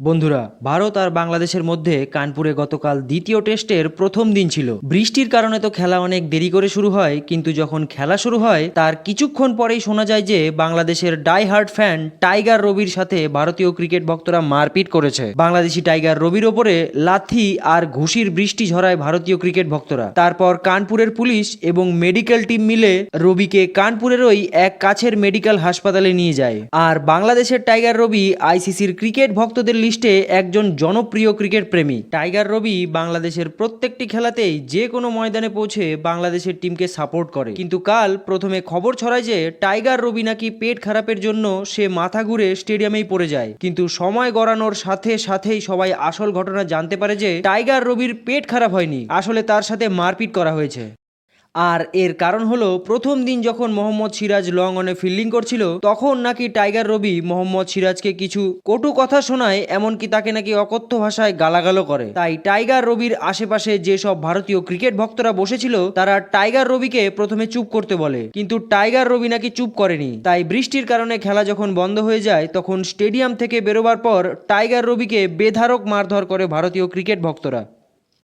বন্ধুরা, ভারত আর বাংলাদেশের মধ্যে কানপুরে গতকাল দ্বিতীয় টেস্টের প্রথম দিন ছিল। বৃষ্টির কারণে তো খেলা অনেক দেরি করে শুরু হয়, কিন্তু যখন খেলা শুরু হয়, তার কিছুক্ষণ পরেই শোনা যায় যে, বাংলাদেশের ডাই হার্ড ফ্যান টাইগার রবির সাথে ভারতীয় ক্রিকেট ভক্তরা মারপিট করেছে। বাংলাদেশি টাইগার রবির ওপরে লাথি আর ঘুষির বৃষ্টি ঝরায় ভারতীয় ক্রিকেট ভক্তরা। তারপর কানপুরের পুলিশ এবং মেডিকেল টিম মিলে রবিকে কানপুরেরই এক কাছের মেডিকেল হাসপাতালে নিয়ে যায়। আর বাংলাদেশের টাইগার রবি আইসিসির ক্রিকেট ভক্তদের লিস্টে একজন জনপ্রিয় ক্রিকেট প্রেমী, টাইগার রবি বাংলাদেশের প্রত্যেকটি খেলাতেই যে কোনো ময়দানে পৌঁছে বাংলাদেশের টিমকে সাপোর্ট করে। কিন্তু কাল প্রথমে খবর ছড়ায় যে, টাইগার রবি নাকি পেট খারাপের জন্য সে মাথা ঘুরে স্টেডিয়ামেই পড়ে যায়। কিন্তু সময় গড়ানোর সাথে সাথেই সবাই আসল ঘটনা জানতে পারে যে, টাইগার রবির পেট খারাপ হয়নি। আসলে তার সাথে মারপিট করা হয়েছে। আর এর কারণ হলো, প্রথম দিন যখন মোহাম্মদ সিরাজ লং অনে ফিল্ডিং করছিল, তখন নাকি টাইগার রবি মোহাম্মদ সিরাজকে কিছু কটু কথা শোনায়, এমনকি তাকে নাকি অকথ্য ভাষায় গালাগালো করে। তাই টাইগার রবির আশেপাশে যেসব ভারতীয় ক্রিকেট ভক্তরা বসেছিল, তারা টাইগার রবিকে প্রথমে চুপ করতে বলে। কিন্তু টাইগার রবি নাকি চুপ করেনি। তাই বৃষ্টির কারণে খেলা যখন বন্ধ হয়ে যায়, তখন স্টেডিয়াম থেকে বেরোবার পর টাইগার রবিকে বেধারক মারধর করে ভারতীয় ক্রিকেট ভক্তরা।